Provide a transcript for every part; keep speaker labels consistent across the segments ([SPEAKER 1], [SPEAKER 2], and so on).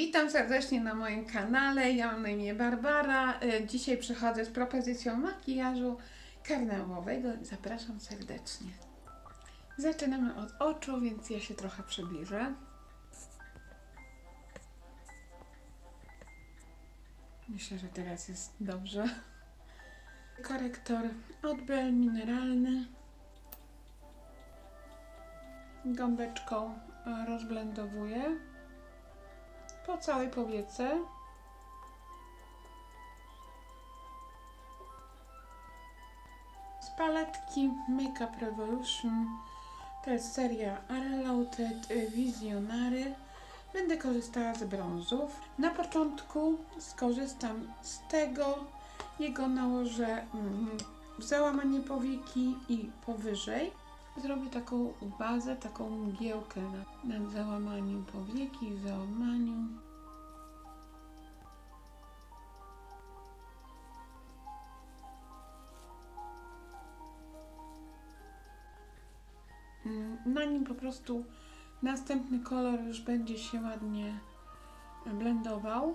[SPEAKER 1] Witam serdecznie na moim kanale. Ja mam na imię Barbara. E, Dzisiaj przychodzę z propozycją makijażu karnałowego. Zapraszam serdecznie. Zaczynamy od oczu, więc ja się trochę przybliżę. Myślę, że teraz jest dobrze. Korektor Odbel mineralny. Gąbeczką rozblendowuję po całej powiece. Z paletki Makeup Revolution to jest seria Reloaded Visionary. Będę korzystała z brązów. Na początku skorzystam z tego. Jego nałożę mm, w załamanie powieki i powyżej. Zrobię taką bazę, taką mgiełkę na, nad załamaniem powieki, załamaniu. Mm, Na nim po prostu następny kolor już będzie się ładnie blendował.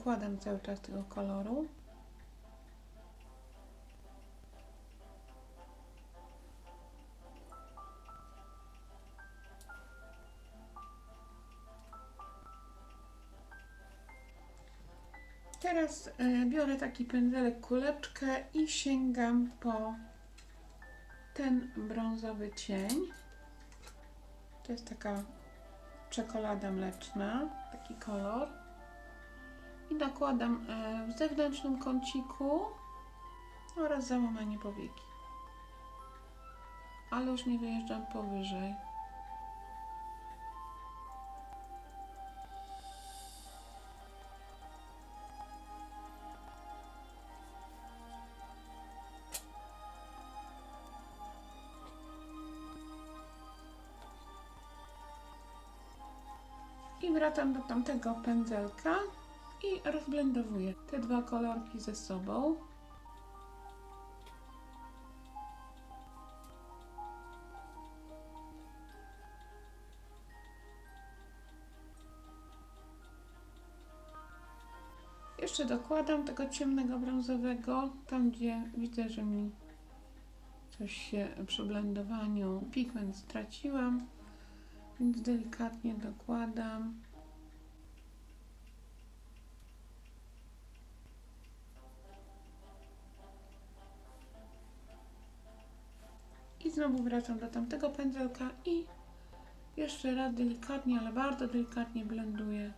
[SPEAKER 1] Dokładam cały czas tego koloru. Teraz e, biorę taki pędzelek, kuleczkę i sięgam po ten brązowy cień. To jest taka czekolada mleczna, taki kolor. I nakładam e, w zewnętrznym kąciku oraz załamanie powieki. Ale już nie wyjeżdżam powyżej. I wracam do tamtego pędzelka i rozblendowuję te dwa kolorki ze sobą. Jeszcze dokładam tego ciemnego brązowego, tam gdzie widzę, że mi coś się przy blendowaniu pigment straciłam, więc delikatnie dokładam. Znowu wracam do tamtego pędzelka i jeszcze raz delikatnie, ale bardzo delikatnie blenduję.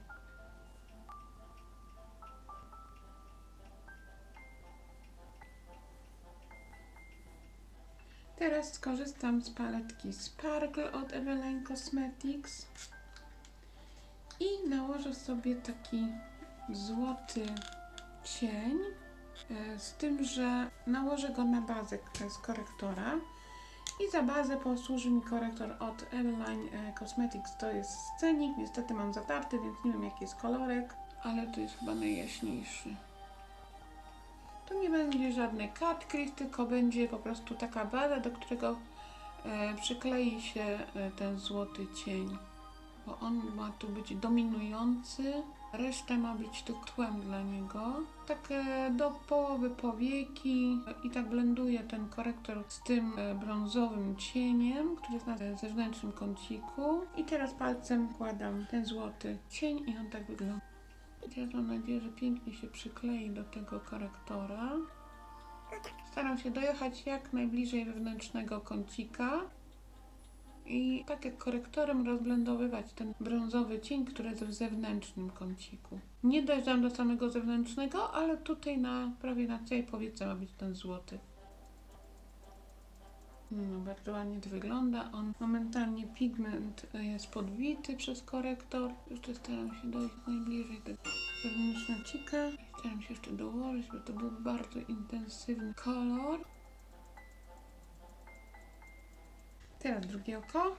[SPEAKER 1] Teraz skorzystam z paletki Sparkle od Eveline Cosmetics i nałożę sobie taki złoty cień, e, z tym, że nałożę go na bazę z korektora i za bazę posłuży mi korektor od Eveline e, Cosmetics, to jest scenik, niestety mam zatarty, więc nie wiem jaki jest kolorek, ale to jest chyba najjaśniejszy. Tu nie będzie żadny cut crease, tylko będzie po prostu taka baza, do którego e, przyklei się e, ten złoty cień, bo on ma tu być dominujący, reszta ma być tu tłem dla niego. Tak do połowy powieki i tak blenduję ten korektor z tym e, brązowym cieniem, który jest na zewnętrznym kąciku. I teraz palcem wkładam ten złoty cień i on tak wygląda. Teraz mam nadzieję, że pięknie się przyklei do tego korektora. Staram się dojechać jak najbliżej wewnętrznego kącika i tak jak korektorem rozblendowywać ten brązowy cień, który jest w zewnętrznym kąciku. Nie dojeżdżam do samego zewnętrznego, ale tutaj na prawie na całej powiece ma być ten złoty. No, bardzo ładnie to wygląda. On momentalnie pigment jest podbity przez korektor. Jeszcze staram się dojść najbliżej tego wewnętrznego Staram się jeszcze dołożyć, bo to był bardzo intensywny kolor. Teraz drugie oko.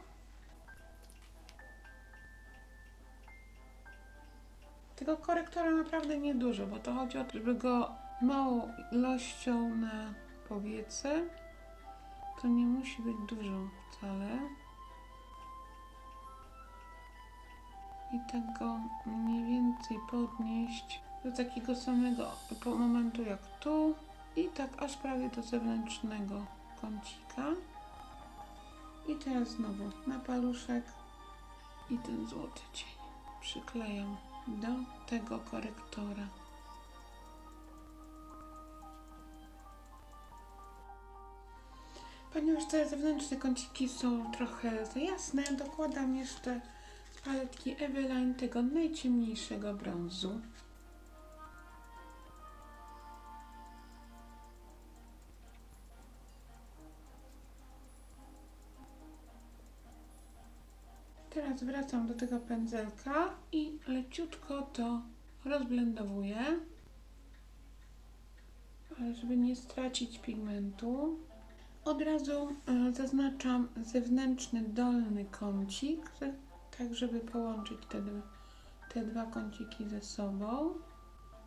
[SPEAKER 1] Tego korektora naprawdę niedużo, bo to chodzi o to, żeby go małą ilością na powiece. To nie musi być dużo wcale. I tak go mniej więcej podnieść do takiego samego momentu jak tu. I tak aż prawie do zewnętrznego kącika. I teraz znowu na paluszek i ten złoty cień przyklejam do tego korektora. Ponieważ te zewnętrzne kąciki są trochę za jasne, dokładam jeszcze z paletki Eveline tego najciemniejszego brązu. Teraz wracam do tego pędzelka i leciutko to rozblendowuję, żeby nie stracić pigmentu. Od razu e, zaznaczam zewnętrzny dolny kącik, tak żeby połączyć te, te dwa kąciki ze sobą.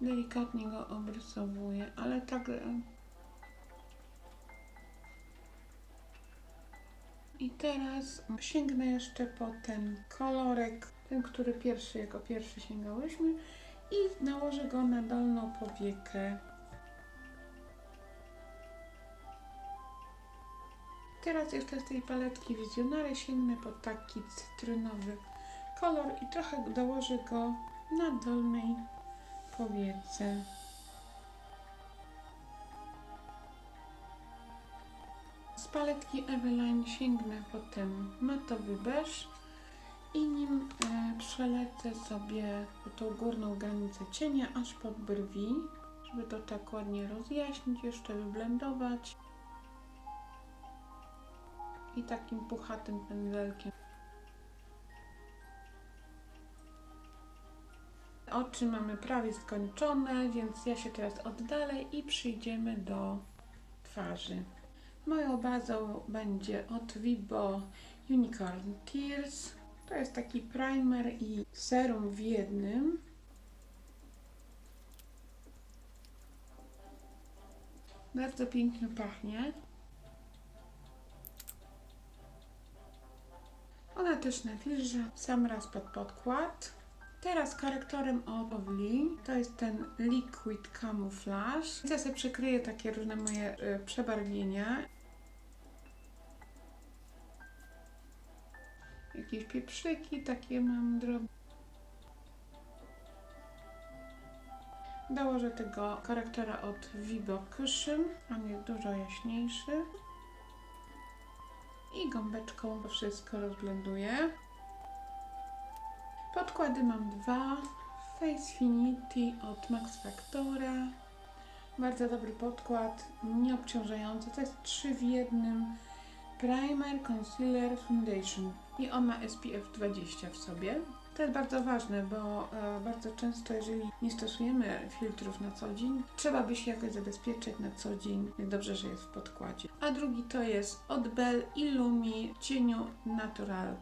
[SPEAKER 1] Delikatnie go obrysowuję, ale tak I teraz sięgnę jeszcze po ten kolorek, ten, który pierwszy, jako pierwszy sięgałyśmy i nałożę go na dolną powiekę. Teraz jeszcze z tej paletki Wizjonary sięgnę po taki cytrynowy kolor i trochę dołożę go na dolnej powiece. Paletki Eveline sięgnę po ten matowy beż i nim e, przelecę sobie po tą górną granicę cienia aż pod brwi, żeby to tak ładnie rozjaśnić, jeszcze wyblendować. I takim puchatym pędzelkiem. Oczy mamy prawie skończone, więc ja się teraz oddalę i przyjdziemy do twarzy. Moją bazą będzie od Vibo Unicorn Tears. To jest taki primer i serum w jednym. Bardzo pięknie pachnie. Ona też nawilża sam raz pod podkład. Teraz korektorem od to jest ten Liquid Camouflage. Ja sobie przykryję takie różne moje y, przebarwienia. Jakieś pieprzyki takie mam drobne. Dołożę tego korektora od Vibo Cushion. On jest dużo jaśniejszy. I gąbeczką to wszystko rozblenduję. Podkłady mam dwa. Facefinity od Max Factora. Bardzo dobry podkład, nieobciążający. To jest 3 w jednym. Primer, concealer, foundation. I on ma SPF 20 w sobie. To jest bardzo ważne, bo e, bardzo często, jeżeli nie stosujemy filtrów na co dzień, trzeba by się jakoś zabezpieczyć na co dzień. Dobrze, że jest w podkładzie. A drugi to jest od Bell Illumi Cieniu Natural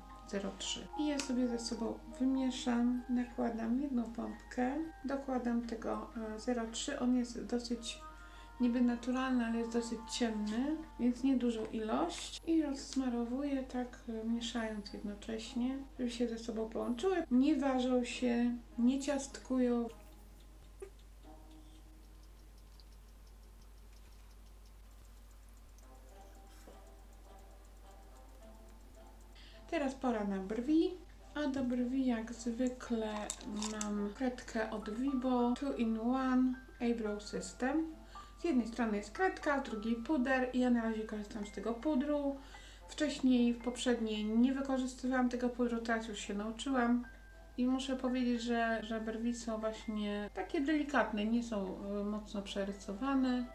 [SPEAKER 1] 03. I ja sobie ze sobą wymieszam, nakładam jedną pompkę, dokładam tego e, 03. On jest dosyć niby naturalny, ale jest dosyć ciemny, więc niedużą ilość i rozsmarowuję tak e, mieszając jednocześnie, żeby się ze sobą połączyły. Nie ważą się, nie ciastkują. Teraz pora na brwi. A do brwi jak zwykle mam kredkę od Vibo 2-in-1 Eyebrow System. Z jednej strony jest kredka, z drugiej puder i ja na razie korzystam z tego pudru. Wcześniej, w poprzedniej nie wykorzystywałam tego pudru, teraz już się nauczyłam. I muszę powiedzieć, że, że brwi są właśnie takie delikatne, nie są y, mocno przerysowane.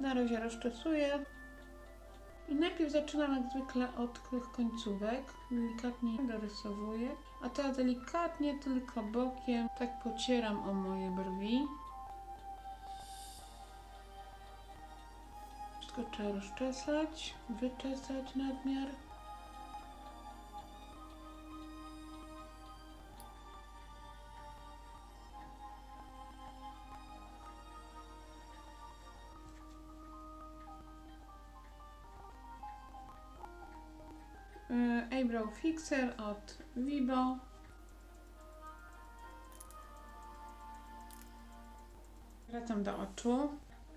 [SPEAKER 1] Na razie rozczesuję. I najpierw zaczynam jak zwykle od tych końcówek. Delikatnie dorysowuję. A teraz delikatnie, tylko bokiem, tak pocieram o moje brwi. Wszystko trzeba rozczesać, wyczesać nadmiar. E, Eyebrow Fixer od Vibo. Wracam do oczu.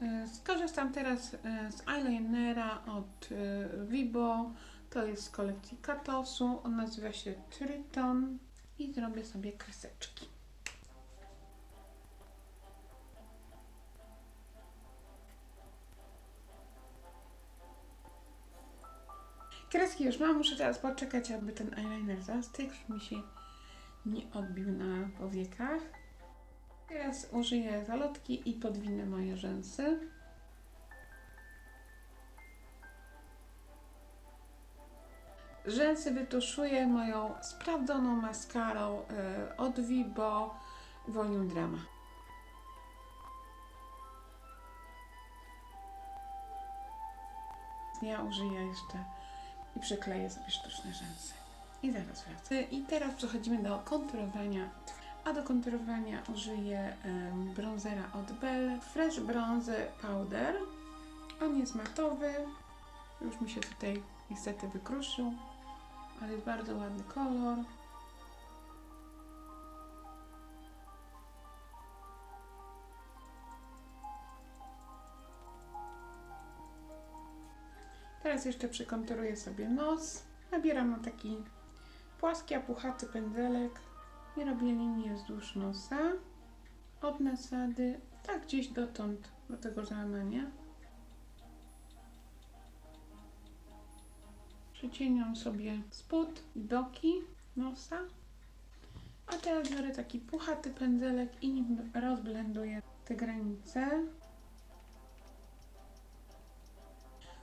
[SPEAKER 1] E, Skorzystam teraz e, z eyelinera od e, Vibo. To jest z kolekcji Katosu. On nazywa się Triton. I zrobię sobie kreseczki. Kreski już mam, muszę teraz poczekać, aby ten eyeliner zastygł, mi się nie odbił na powiekach. Teraz użyję zalotki i podwinę moje rzęsy. Rzęsy wytuszuję moją sprawdzoną maskarą y, od Vibo Volume Drama. Ja użyję jeszcze i przykleję sobie sztuczne rzęsy. I zaraz wracę. I teraz przechodzimy do konturowania. A do konturowania użyję bronzera od Bell Fresh Bronze Powder. On jest matowy. Już mi się tutaj niestety wykruszył, ale jest bardzo ładny kolor. Teraz jeszcze przykonturuję sobie nos. Nabieram na taki płaski, a puchaty pędzelek i robię linię wzdłuż nosa. Od nasady, tak gdzieś dotąd, do tego załamania. Przycieniam sobie spód i boki nosa. A teraz biorę taki puchaty pędzelek i nim rozblenduję te granice.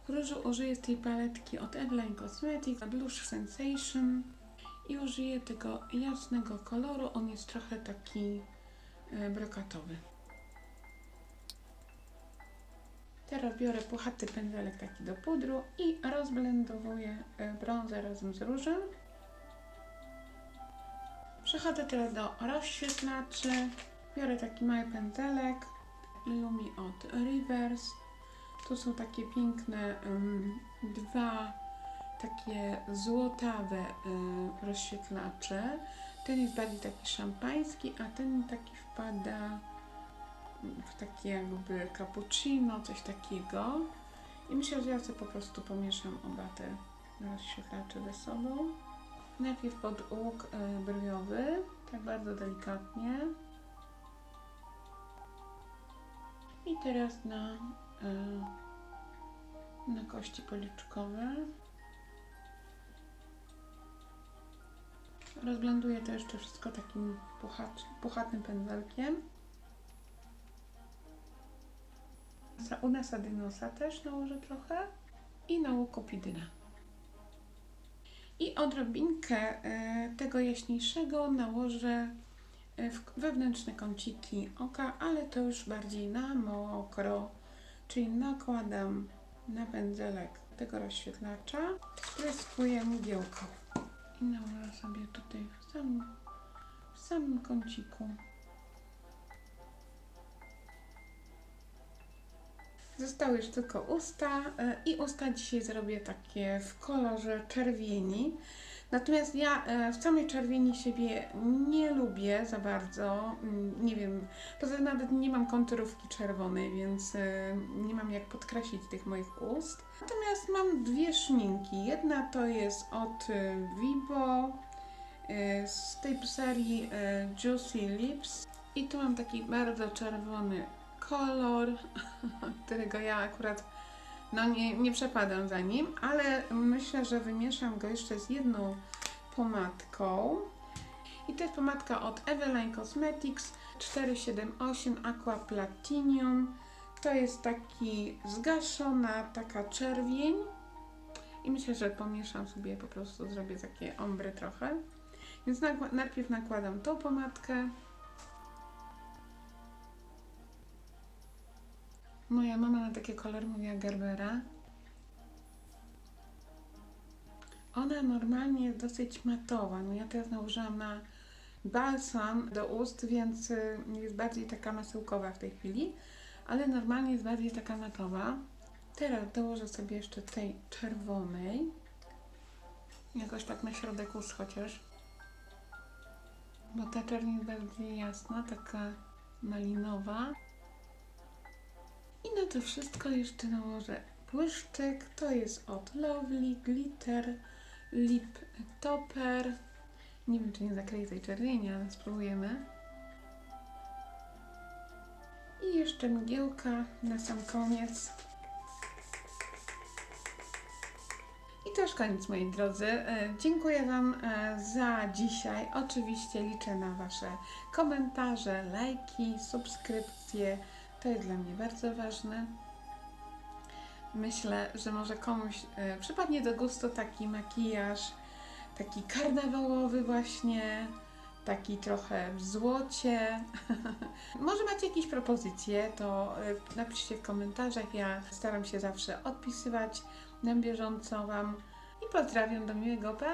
[SPEAKER 1] Różu użyję z tej paletki od Eveline Cosmetics Blush Sensation i użyję tego jasnego koloru. On jest trochę taki e, brokatowy. Teraz biorę puchaty pędzelek taki do pudru i rozblendowuję e, brązę razem z różem. Przechodzę teraz do rozświetlaczy. Biorę taki mały pędzelek Lumi od Rivers. Tu są takie piękne em, dwa takie złotawe y, rozświetlacze. Ten jest bardziej taki szampański, a ten taki wpada w takie jakby cappuccino, coś takiego. I myślę, że ja sobie po prostu pomieszam oba te rozświetlacze ze sobą. Najpierw pod łuk y, brwiowy, tak bardzo delikatnie. I teraz na, y, na kości policzkowe. Rozblenduję to jeszcze wszystko takim puchat, puchatnym pędzelkiem. U nasady nosa też nałożę trochę i na oko pidyna. I odrobinkę e, tego jaśniejszego nałożę e, w wewnętrzne kąciki oka, ale to już bardziej na mokro, czyli nakładam na pędzelek tego rozświetlacza, spryskuję mgiełką i nałożę sobie tutaj w samym, w samym kąciku. Zostały już tylko usta e, i usta dzisiaj zrobię takie w kolorze czerwieni. Natomiast ja e, w samej czerwieni siebie nie lubię za bardzo. Mm, Nie wiem, poza tym nawet nie mam konturówki czerwonej, więc e, nie mam jak podkreślić tych moich ust. Natomiast mam dwie szminki. Jedna to jest od e, Vibo z tej serii Juicy Lips. I tu mam taki bardzo czerwony kolor, którego ja akurat no nie, nie przepadam za nim, ale myślę, że wymieszam go jeszcze z jedną pomadką. I to jest pomadka od Eveline Cosmetics 478 Aqua Platinum. To jest taki zgaszona taka czerwień. I myślę, że pomieszam sobie, po prostu zrobię takie ombre trochę. Więc najpierw nakładam tą pomadkę. Moja mama na takie kolory mówiła Gerbera. Ona normalnie jest dosyć matowa. No ja teraz nałożyłam na balsam do ust, więc y, jest bardziej taka masełkowa w tej chwili, ale normalnie jest bardziej taka matowa. Teraz dołożę sobie jeszcze tej czerwonej. Jakoś tak na środek ust chociaż. Bo ta czerń jest bardziej jasna, taka malinowa. I na to wszystko jeszcze nałożę błyszczyk. To jest od Lovely Glitter Lip Topper. Nie wiem, czy nie zakryje tej czerwieni, ale spróbujemy. I jeszcze mgiełka na sam koniec. I to już koniec, moi drodzy. E, Dziękuję Wam e, za dzisiaj. Oczywiście liczę na Wasze komentarze, lajki, subskrypcje. To jest dla mnie bardzo ważne. Myślę, że może komuś e, przypadnie do gustu taki makijaż, taki karnawałowy właśnie, taki trochę w złocie. może macie jakieś propozycje, to e, napiszcie w komentarzach. Ja staram się zawsze odpisywać na bieżąco Wam i pozdrawiam do miłego. Pa!